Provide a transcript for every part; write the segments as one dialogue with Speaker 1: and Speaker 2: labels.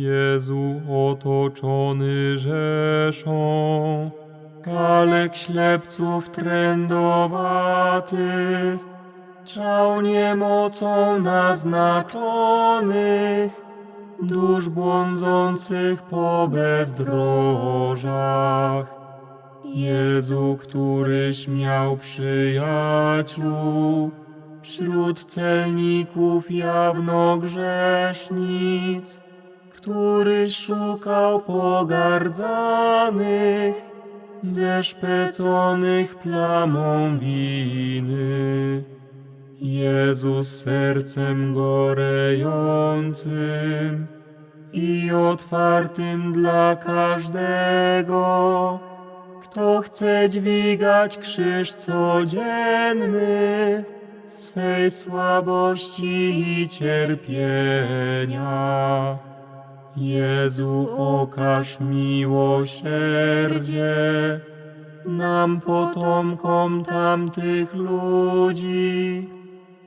Speaker 1: Jezu otoczony rzeszą, kalek ślepców trędowatych, ciał niemocą naznaczonych, dusz błądzących po bezdrożach. Jezu, któryś miał przyjaciół, wśród celników jawno grzesznic, któryś szukał pogardzanych, zeszpeconych plamą winy. Jezus sercem gorejącym i otwartym dla każdego, kto chce dźwigać krzyż codzienny swej słabości i cierpienia. Jezu, okaż miłosierdzie nam potomkom tamtych ludzi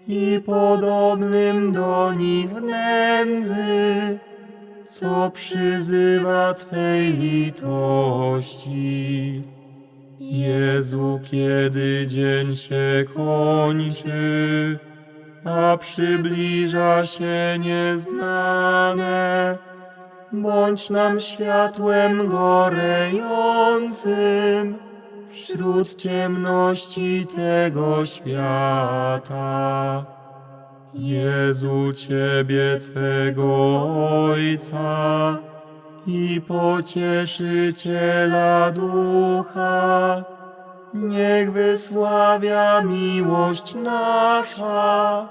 Speaker 1: i podobnym do nich nędzy, co przyzywa Twej litości. Jezu, kiedy dzień się kończy, a przybliża się nieznane, bądź nam światłem gorejącym wśród ciemności tego świata. Jezu, Ciebie, Twego Ojca i Pocieszyciela Ducha, niech wysławia miłość nasza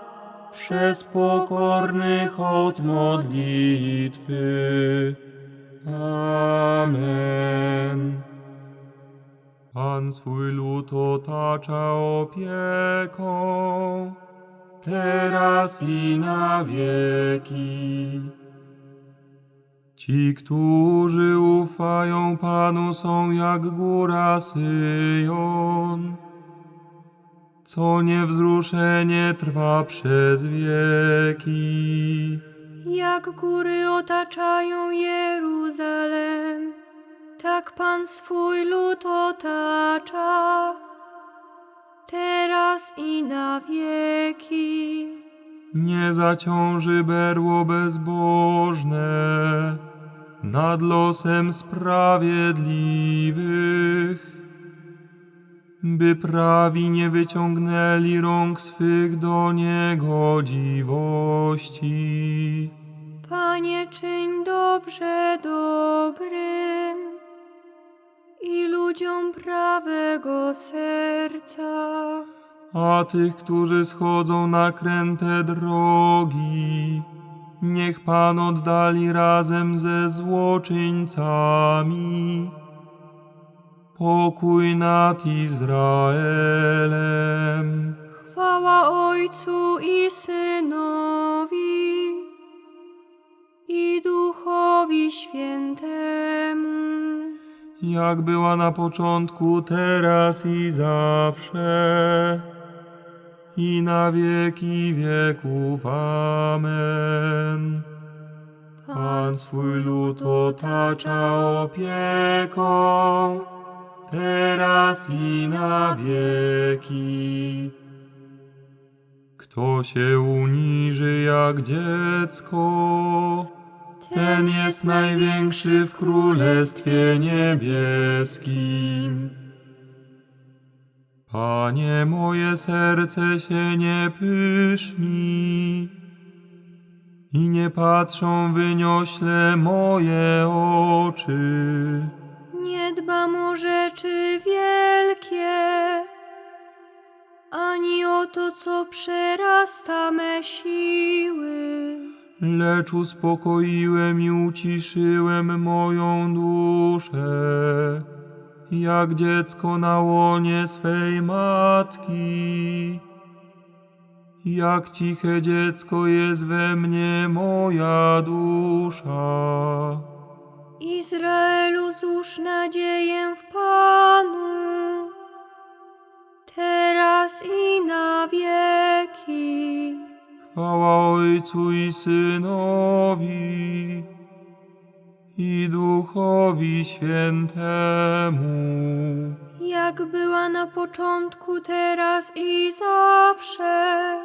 Speaker 1: przez pokornych od modlitwy. Amen. Pan swój lud otacza opieką, teraz i na wieki. Ci, którzy ufają Panu, są jak góra Syjon, co niewzruszenie trwa przez wieki.
Speaker 2: Jak góry otaczają Jeruzalem, tak Pan swój lud otacza, teraz i na wieki.
Speaker 1: Nie zaciąży berło bezbożne nad losem sprawiedliwych, by prawi nie wyciągnęli rąk swych do niegodziwości.
Speaker 2: Panie, czyń dobrze dobrym i ludziom prawego serca.
Speaker 1: A tych, którzy schodzą na kręte drogi, niech Pan oddali razem ze złoczyńcami. Pokój nad Izraelem.
Speaker 2: Chwała Ojcu i Synowi i Duchowi Świętemu.
Speaker 1: jak była na początku, teraz i zawsze, i na wieki wieków. Amen. Pan swój lud otacza opieką, teraz i na wieki. Kto się uniży jak dziecko, ten jest największy w Królestwie Niebieskim. Panie, moje serce się nie pyszni i nie patrzą wyniośle moje oczy.
Speaker 2: Dbam o rzeczy wielkie, ani o to, co przerasta me siły.
Speaker 1: lecz uspokoiłem i uciszyłem moją duszę, jak dziecko na łonie swej matki. Jak ciche dziecko jest we mnie moja dusza.
Speaker 2: Izraelu, złóż nadzieję w Panu, teraz i na wieki.
Speaker 1: Chwała Ojcu i Synowi i Duchowi Świętemu.
Speaker 2: jak była na początku, teraz i zawsze,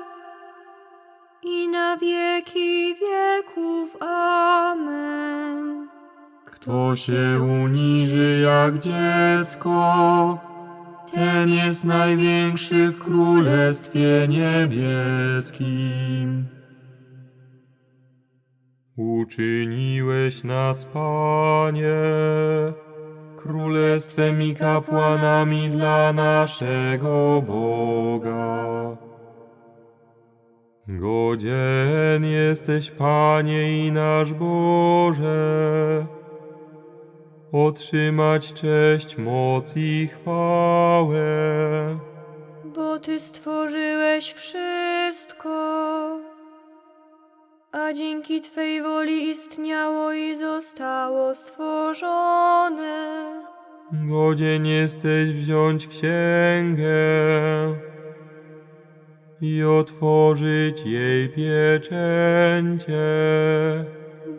Speaker 2: i na wieki wieków. Amen.
Speaker 1: Kto się uniży jak dziecko, ten jest największy w Królestwie Niebieskim. Uczyniłeś nas, Panie, królestwem i kapłanami dla naszego Boga. Godzien jesteś, Panie i nasz Boże, otrzymać cześć, moc i chwałę.
Speaker 2: Bo Ty stworzyłeś wszystko, a dzięki Twej woli istniało i zostało stworzone.
Speaker 1: Godzien jesteś wziąć księgę i otworzyć jej pieczęcie.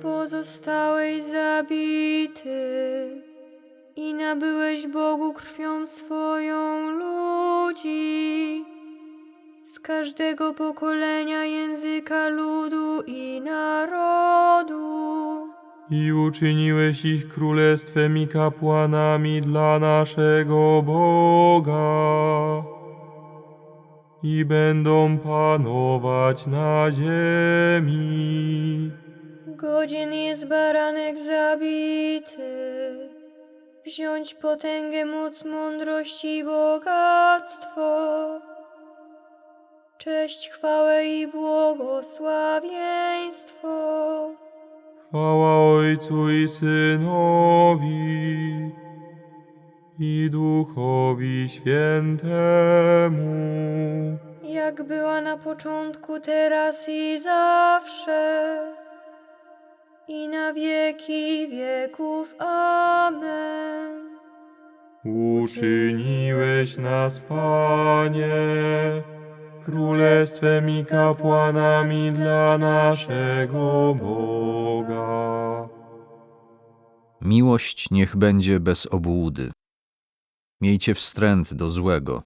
Speaker 2: Bo zostałeś zabity i nabyłeś Bogu krwią swoją ludzi z każdego pokolenia, języka, ludu i narodu.
Speaker 1: I uczyniłeś ich królestwem i kapłanami dla naszego Boga. I będą panować na ziemi.
Speaker 2: Godzien jest baranek zabity, wziąć potęgę, moc, mądrość i bogactwo, cześć, chwałę i błogosławieństwo.
Speaker 1: Chwała Ojcu i Synowi i Duchowi Świętemu.
Speaker 2: Jak była na początku, teraz i zawsze, i na wieki wieków. Amen.
Speaker 1: Uczyniłeś nas, Panie, królestwem i kapłanami dla naszego Boga.
Speaker 3: Miłość niech będzie bez obłudy. Miejcie wstręt do złego.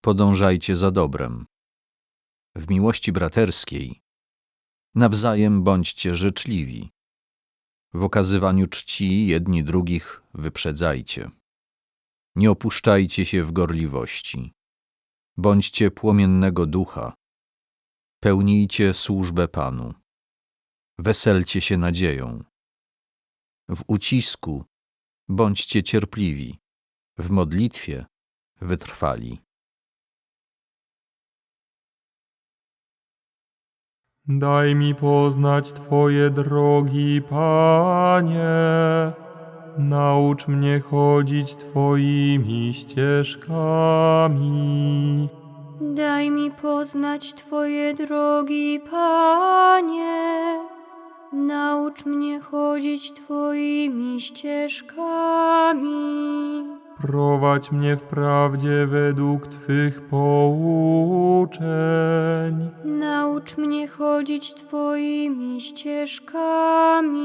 Speaker 3: Podążajcie za dobrem. W miłości braterskiej nawzajem bądźcie życzliwi. W okazywaniu czci jedni drugich wyprzedzajcie. Nie opuszczajcie się w gorliwości. Bądźcie płomiennego ducha. Pełnijcie służbę Panu. Weselcie się nadzieją. W ucisku bądźcie cierpliwi, w modlitwie wytrwali.
Speaker 1: Daj mi poznać Twoje drogi, Panie. Naucz mnie chodzić Twoimi ścieżkami.
Speaker 2: Daj mi poznać Twoje drogi, Panie. Naucz mnie chodzić Twoimi ścieżkami.
Speaker 1: Prowadź mnie w prawdzie według Twych pouczeń.
Speaker 2: Naucz mnie chodzić Twoimi ścieżkami.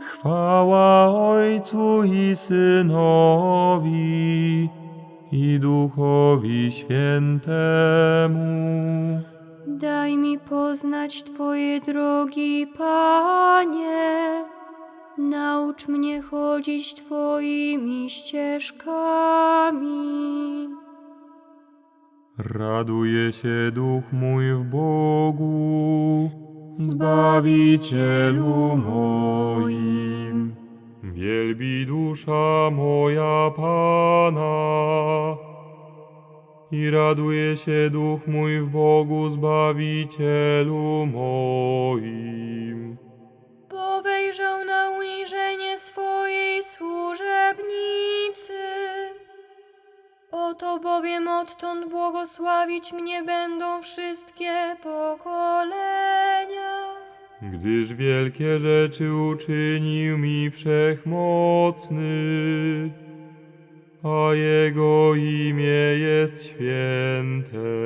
Speaker 1: Chwała Ojcu i Synowi i Duchowi Świętemu.
Speaker 2: Daj mi poznać Twoje drogi, Panie. Naucz mnie chodzić Twoimi ścieżkami.
Speaker 1: Raduje się duch mój w Bogu, Zbawicielu moim. Wielbi dusza moja Pana. I raduje się duch mój w Bogu Zbawicielu moim.
Speaker 2: Bo wejrzał na uniżenie swojej służebnicy. Oto bowiem odtąd błogosławić mnie będą wszystkie pokolenia.
Speaker 1: Gdyż wielkie rzeczy uczynił mi wszechmocny, a Jego imię jest święte.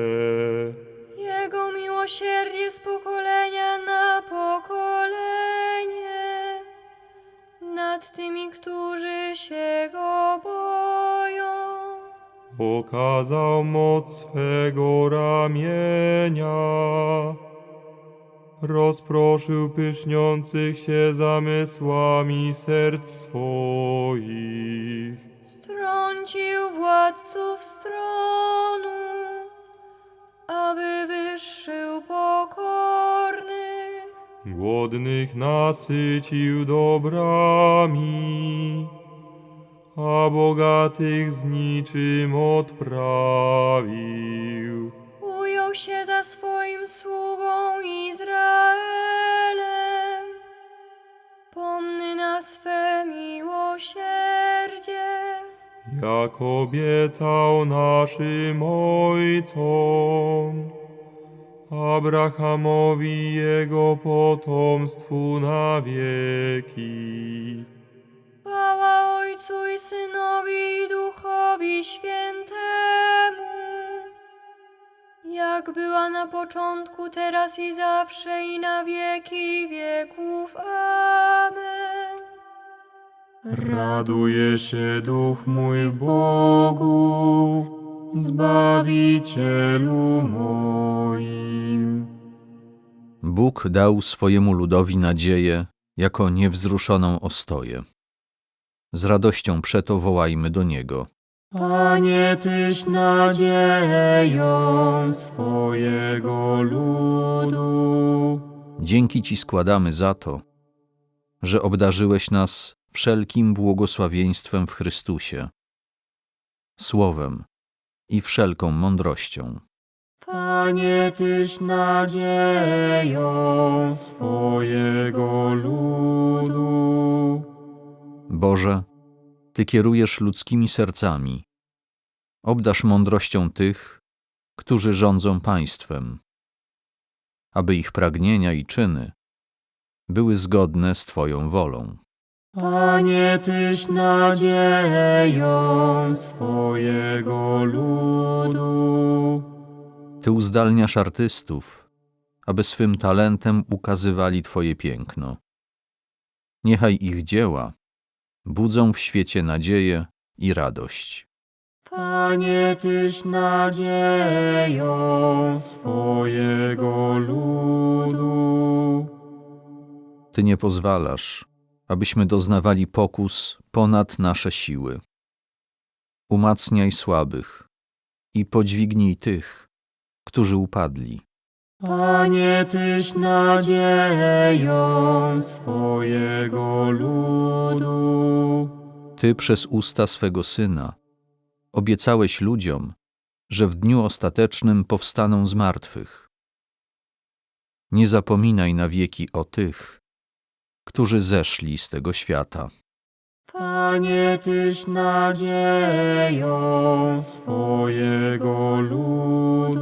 Speaker 1: Okazał moc swego ramienia, rozproszył pyszniących się zamysłami serc swoich.
Speaker 2: Strącił władców stronu, a wywyższył pokornych.
Speaker 1: Głodnych nasycił dobrami, a bogatych z niczym odprawił.
Speaker 2: Ujął się za swoim sługą Izraelem. Pomny na swe miłosierdzie.
Speaker 1: Jak obiecał naszym ojcom, Abrahamowi jego potomstwu na wieki.
Speaker 2: Ojcu i Synowi i Duchowi Świętemu, jak była na początku, teraz i zawsze i na wieki wieków. Amen.
Speaker 1: Raduje się duch mój w Bogu, Zbawicielu moim.
Speaker 3: Bóg dał swojemu ludowi nadzieję jako niewzruszoną ostoję. Z radością przeto wołajmy do Niego.
Speaker 1: Panie, Tyś nadzieją swojego ludu.
Speaker 3: Dzięki Ci składamy za to, że obdarzyłeś nas wszelkim błogosławieństwem w Chrystusie, słowem i wszelką mądrością.
Speaker 1: Panie, Tyś nadzieją swojego ludu.
Speaker 3: Boże, Ty kierujesz ludzkimi sercami. Obdasz mądrością tych, którzy rządzą państwem, aby ich pragnienia i czyny były zgodne z Twoją wolą.
Speaker 1: Panie, Tyś nadzieją swojego ludu.
Speaker 3: Ty uzdalniasz artystów, aby swym talentem ukazywali Twoje piękno. Niechaj ich dzieła budzą w świecie nadzieję i radość.
Speaker 1: Panie, Tyś nadzieją swojego ludu.
Speaker 3: Ty nie pozwalasz, abyśmy doznawali pokus ponad nasze siły. Umacniaj słabych i podźwignij tych, którzy upadli.
Speaker 1: Panie, Tyś nadzieją swojego ludu.
Speaker 3: Ty przez usta swego Syna obiecałeś ludziom, że w dniu ostatecznym powstaną z martwych. Nie zapominaj na wieki o tych, którzy zeszli z tego świata.
Speaker 1: Panie, Tyś nadzieją swojego ludu.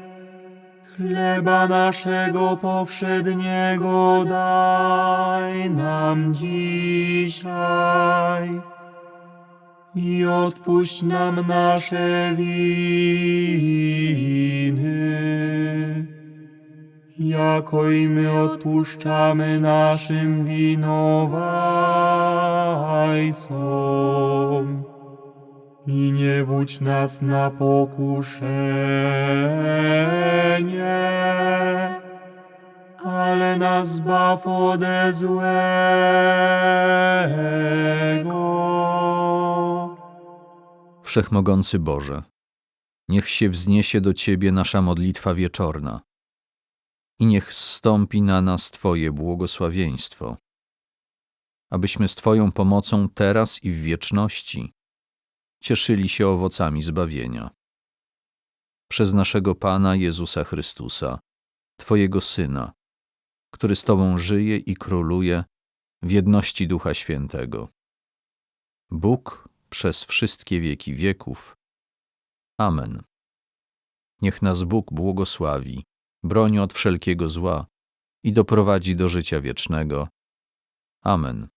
Speaker 1: Chleba naszego powszedniego daj nam dzisiaj. I odpuść nam nasze winy, jako i my odpuszczamy naszym winowajcom. I nie wódź nas na pokuszenie, ale nas zbaw ode złego.
Speaker 3: Wszechmogący Boże, niech się wzniesie do Ciebie nasza modlitwa wieczorna i niech zstąpi na nas Twoje błogosławieństwo, abyśmy z Twoją pomocą teraz i w wieczności cieszyli się owocami zbawienia. Przez naszego Pana Jezusa Chrystusa, Twojego Syna, który z Tobą żyje i króluje w jedności Ducha Świętego. Bóg przez wszystkie wieki wieków. Amen. Niech nas Bóg błogosławi, broni od wszelkiego zła i doprowadzi do życia wiecznego. Amen.